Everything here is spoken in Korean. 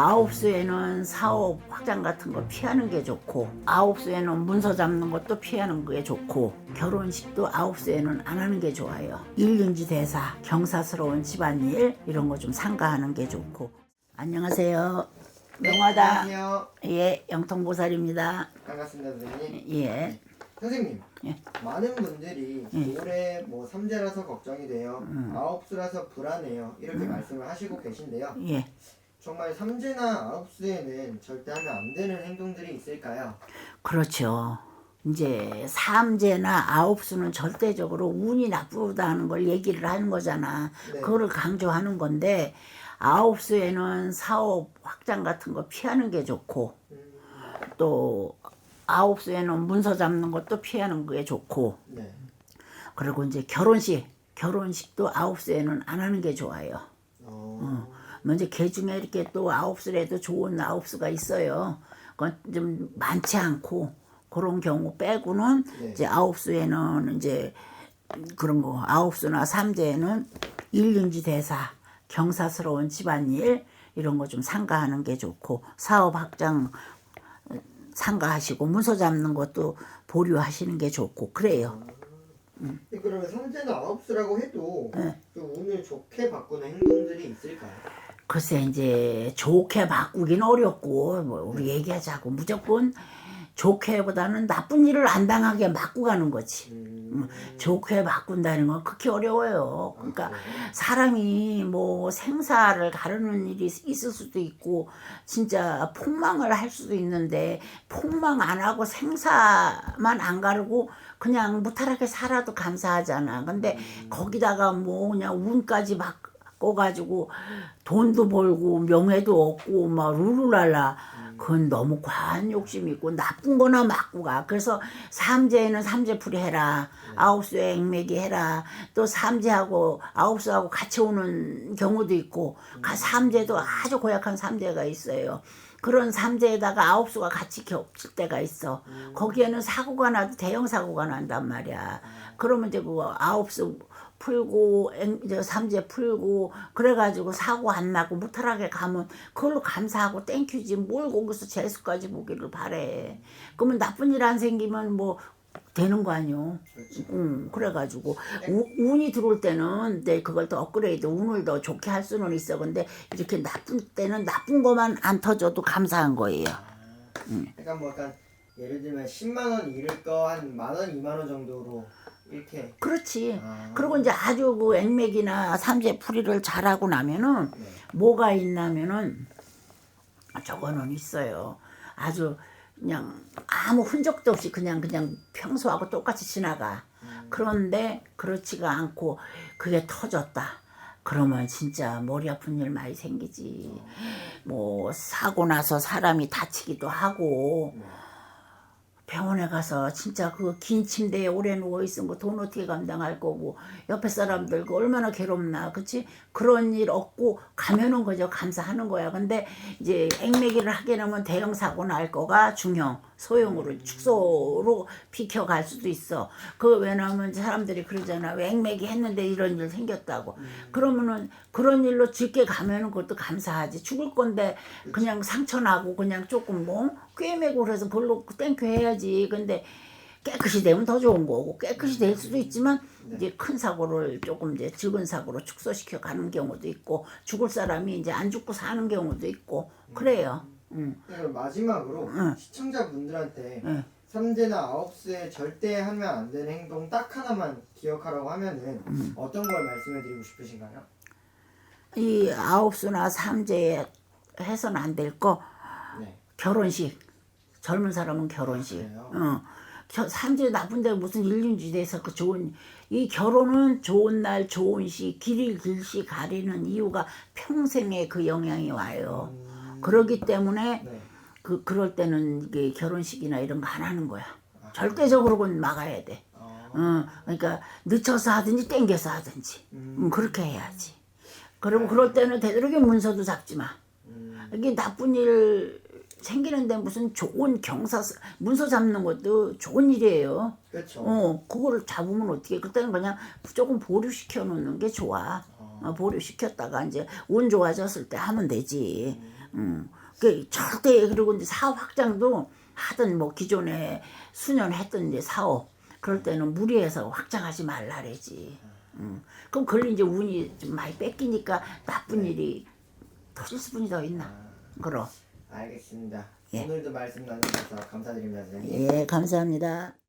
아홉 수에는 사업 확장 같은 거 피하는 게 좋고 아홉 수에는 문서 잡는 것도 피하는 게 좋고 결혼식도 아홉 수에는 안 하는 게 좋아요. 일륜지 대사, 경사스러운 집안일 이런 거 좀 삼가하는 게 좋고 안녕하세요. 명화다. 안녕하세요. 예, 영통보살입니다. 반갑습니다, 선생님. 예, 선생님, 예. 많은 분들이 예. 올해 뭐 삼재라서 걱정이 돼요. 음. 아홉 수라서 불안해요. 이렇게 말씀을 하시고 계신데요. 예. 정말 삼재나 아홉 수에는 절대 하면 안 되는 행동들이 있을까요? 그렇죠. 이제 삼재나 아홉수는 절대적으로 운이 나쁘다는 걸 얘기를 하는 거잖아. 네. 그거를 강조하는 건데 아홉수에는 사업 확장 같은 거 피하는 게 좋고 음, 또 아홉수에는 문서 잡는 것도 피하는 게 좋고 네. 그리고 이제 결혼식 결혼식도 아홉수에는 안 하는 게 좋아요. 어, 먼저 개 중에 이렇게 또 아홉수라도 좋은 아홉수가 있어요. 그건 좀 많지 않고 그런 경우 빼고는 네. 이제 아홉수에는 이제 그런 거 아홉수나 삼재에는 일륜지 대사 경사스러운 집안일 이런 거 좀 상가하는 게 좋고 사업 확장 상가하시고 문서 잡는 것도 보류하시는 게 좋고 그래요. 그러면 삼재나 아홉 수라고 해도 네. 좀 운을 좋게 바꾸는 행동들이 있을까요? 글쎄 이제 좋게 바꾸긴 어렵고 뭐 우리 얘기하자고 무조건 좋게보다는 나쁜 일을 안 당하게 바꾸 가는 거지. 음, 좋게 바꾼다는 건 그렇게 어려워요. 그러니까 아? 사람이 뭐 생사를 가르는 일이 있을 수도 있고 진짜 폭망을 할 수도 있는데 폭망 안 하고 생사만 안 가르고 그냥 무탈하게 살아도 감사하잖아. 근데 거기다가 뭐 그냥 운까지 바꿔가지고 돈도 벌고 명예도 얻고 막 룰루랄라 그건 너무 과한 욕심이 있고 나쁜 거나 맞고 가. 그래서 삼재에는 삼재풀이 해라. 아홉수에 액맥이 해라. 또 삼재하고 아홉수하고 같이 오는 경우도 있고 가- 삼재도 아주 고약한 삼재가 있어요. 그런 삼재에다가 아홉수가 같이 겹칠 때가 있어. 거기에는 사고가 나도 대형 사고가 난단 말이야. 그러면 이제 그 아홉수 풀고 이제 삼재 풀고 그래가지고 사고 안 나고 무탈하게 가면 그걸로 감사하고 땡큐지 뭘 거기서 재수까지 보기를 바래. 그러면 나쁜 일 안 생기면 뭐 되는 거 아니요. 그렇죠. 응, 그래가지고 우, 운이 들어올 때는 내 그걸 더 업그레이드 운을 더 좋게 할 수는 있어. 근데 이렇게 나쁜 때는 나쁜 것만 안 터져도 감사한 거예요. 그러니까 뭐 약간 예를 들면 10만 원 잃을 거 한 만 원, 2만 원 정도로 이렇게 그렇지. 아. 그리고 이제 아주 그 액맥이나 삼재 풀이를 잘하고 나면은 네. 뭐가 있냐면은 저거는 있어요. 아주 그냥 아무 흔적도 없이 그냥 그냥 평소하고 똑같이 지나가. 그런데 그렇지가 않고 그게 터졌다. 그러면 진짜 머리 아픈 일 많이 생기지. 뭐 사고 나서 사람이 다치기도 하고 병원에 가서 진짜 그 긴 침대에 오래 누워 있으면 그돈 어떻게 감당할 거고 옆에 사람들 그 얼마나 괴롭나 그치? 그런 일 없고 가면은 그저 감사하는 거야. 근데 이제 액매기를 하게 되면 대형 사고 날 거가 중형 소형으로 축소로 비켜갈 수도 있어. 그 왜냐면 사람들이 그러잖아. 왜 액매기 했는데 이런 일 생겼다고. 그러면은 그런 일로 쉽게 가면은 그것도 감사하지. 죽을 건데 그냥 상처 나고 그냥 조금 뭐 꿰매고 그래서 그걸로 땡큐 해야지. 근데 깨끗이 되면 더 좋은 거고 깨끗이 될 수도 있지만 이제 큰 사고를 조금 이제 적은 사고로 축소시켜 가는 경우도 있고 죽을 사람이 이제 안 죽고 사는 경우도 있고 그래요. 음. 그럼 마지막으로 응. 시청자분들한테 응. 삼재나 아홉수에 절대 하면 안 되는 행동 딱 하나만 기억하라고 하면은 음. 어떤 걸 말씀해드리고 싶으신가요? 이 아홉수나 삼재에 해서는 안될 거 네. 결혼식 젊은 사람은 결혼식. 그래요? 어. 겨- 삼재 나쁜데 무슨 일륜지대에서 그 좋은 이 결혼은 좋은 날 좋은 시 길일 길시 가리는 이유가 평생의 그 영향이 와요. 그러기 때문에 네. 그 그럴 때는 이게 결혼식이나 이런 거 안 하는 거야. 절대적으로는 막아야 돼. 어, 어, 그러니까 늦춰서 하든지 땡겨서 하든지 음, 그렇게 해야지. 그리고 그럴 때는 되도록이면 문서도 잡지 마. 음, 이게 나쁜 일 생기는데 무슨 좋은 경사 문서 잡는 것도 좋은 일이에요. 그렇죠. 어, 그거를 잡으면 어떻게? 그때는 그냥 조금 보류시켜 놓는 게 좋아. 어, 보류시켰다가 이제 운 좋아졌을 때 하면 되지. 음. 그 절대 그리고 이제 사업 확장도 하든 뭐 기존에 수년 했던 이제 사업 그럴 때는 무리해서 확장하지 말라래지. 음. 그럼 그걸 이제 운이 좀 많이 뺏기니까 나쁜 일이 터질 수뿐이 더 있나. 그럼. 알겠습니다. 예. 오늘도 말씀 나누셔서 감사드립니다, 선생님. 예, 감사합니다.